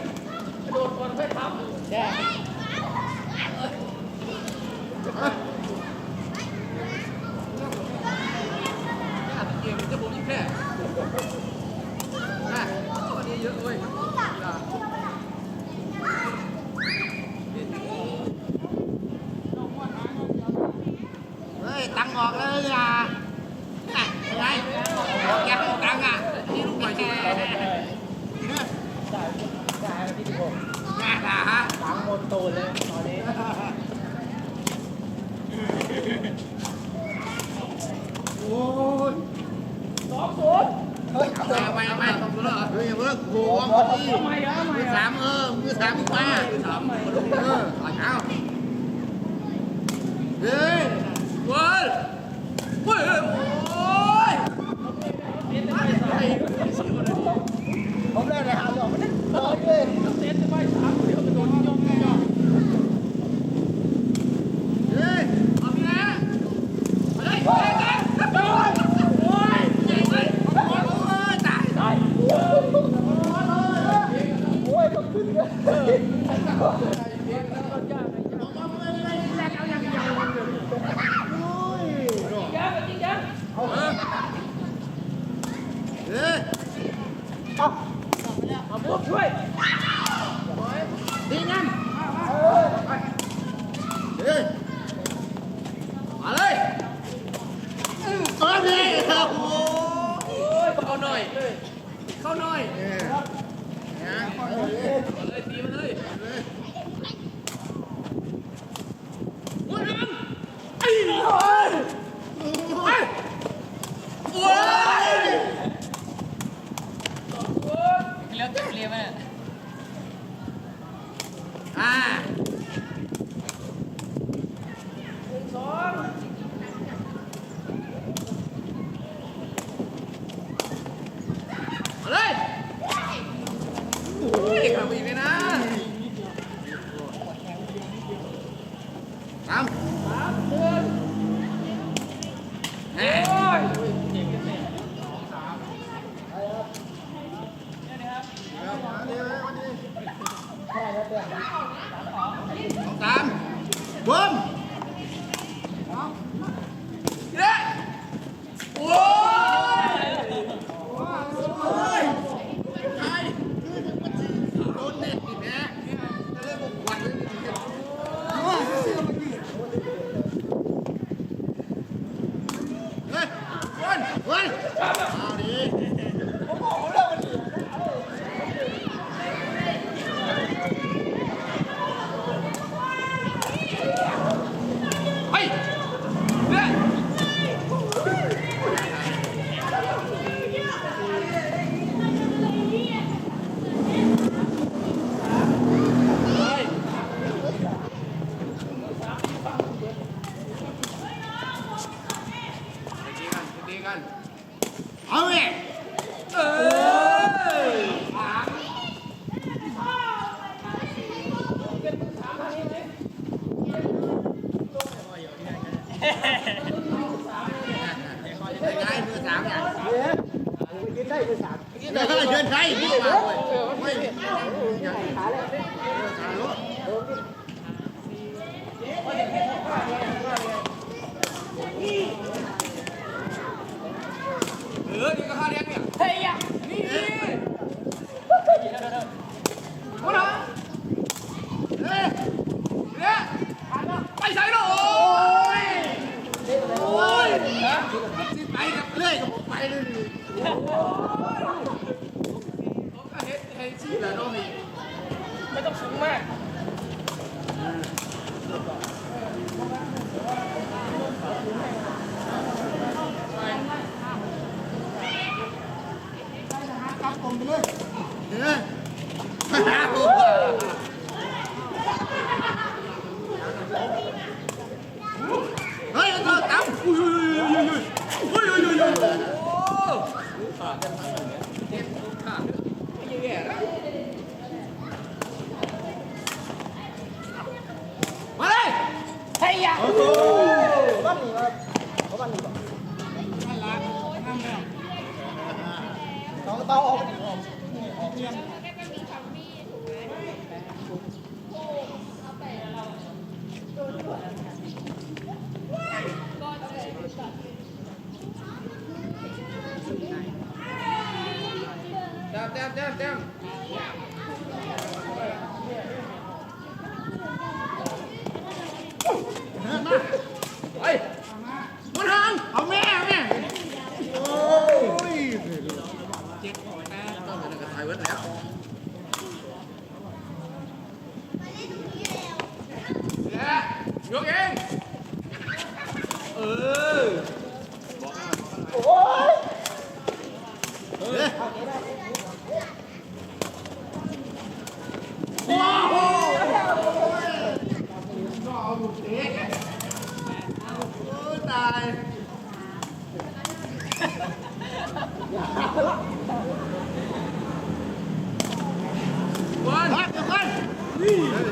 ดกระโดดก่อนค่อยทำใช่เกมจะผมยิ่งแค่นะวันนี้เยอะเว้ยเฮ้ย ตังค์ออกเลยอะน่ะอะไรออกอยากให้ตังค์อะนี่ลูกหน่อยสิ ได้ได้วันที่สิบหก น่าด่า ฮะหลังหมดตูนเลยตอนนี้โอ้ยสองศูนย์เฮ้ยเอาไปเอาไปเอาไปต้องรู้เหรอเฮ้ยอย่าเพิ่งโหวงมือทำไมอะทำไมมืออะสามเออมือสามมึงมามือสามเออเอาเอาเฮ้ยเว้ยเว้ยโอ้ย ผมเล่นเลยหาหยอกมันต่อเลย เซตจะไปสามเดี๋ยวกระโดดย่องย่อง เฮ้ย เอาพี่นะมาเลยมาเลยกันโอ้ยโอ้ยใหญ่เลย โอ้ยตาย ได้โอ้ยต้องขึ้นเลย บอกว่ามึงไม่แลกเอาอย่างเดียวโอ้ย ยังจริงยัง เฮ้ย เอามาบวกช่วย ดีงั้นเฮ้ย มาเลย เออดีโอ้โห โอ้ยเข้าหน่อยเข้าหน่อย เนี่ยนะ มาเลยตีมาเลยโอ้ยน้ำไอ้โอ้ยโอ้ยโอ้ย แล้วจะเรียกว่า อ่า สอง มาเลยโอ้ยขับอีกเลยนะ สามสามหนึ่งแหม่โอ้ยสองสามบุ้ม เย้โอ้ย โอ้ยใช่คือถึงมันจีโดนเน็ตอีกนะจะเล่นบกวันเลยโอ้ยเสื้อมันยืดเฮ้ย วันวันเอาดิไปเย้เเดีกันดีกัน อาเว้ย เอ้ย ได้ไงมือสามอย่าง เดี๋ยว ผมกินได้คือสามเดินเดินไทยมาเว้ยไม่ขาเลยขาลุกเออนี่ก็ค่าเลี้ยงเนี่ยเฮ้ยนี่โอ้ยเฮ้ยเนี่ยไปใส่หรอโอ้ยโอ้ยไปกับเรื่อยกับผมไปเลย เขาก็เฮ็ดให้ชี้ละน้องไม่ต้องสูงมากเฮ้ยเฮ้ยเอาตั้ยอุ้ยอุ้ยอุ้ยอุ้ย Yeah. แต้มแต้มไปบนทางเอาแม่แม่โอ้ยต้องเป็นกระต่ายเวิร์ดแล้วและยกเองเออ โอ้ย โอ้ ตายบอลพักเดี๋ยวก่อนเรื่องเดียวมัน